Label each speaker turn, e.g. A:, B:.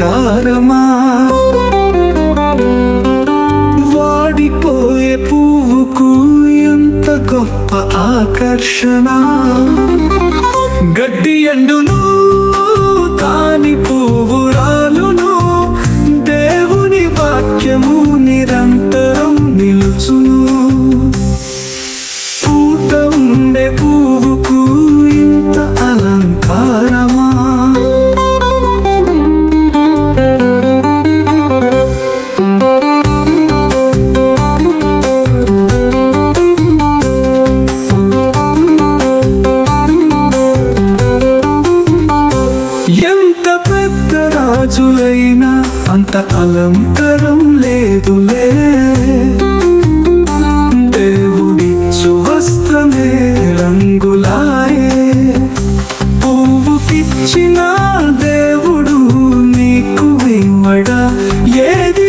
A: అంధకారమా వాడిపోయే పువ్వుకు ఎంత గొప్ప ఆకర్షణ? గడ్డి ఎండును కాని పువ్వురాలును దేవుని వాక్యము నిరంతరం రాజులైనా అంత అలంకరం లేదులే. దేవుడి వస్త్రమే రంగులాయే. పువ్వుకిచ్చిన దేవుడు నీకు ఇవ్వడా ఏది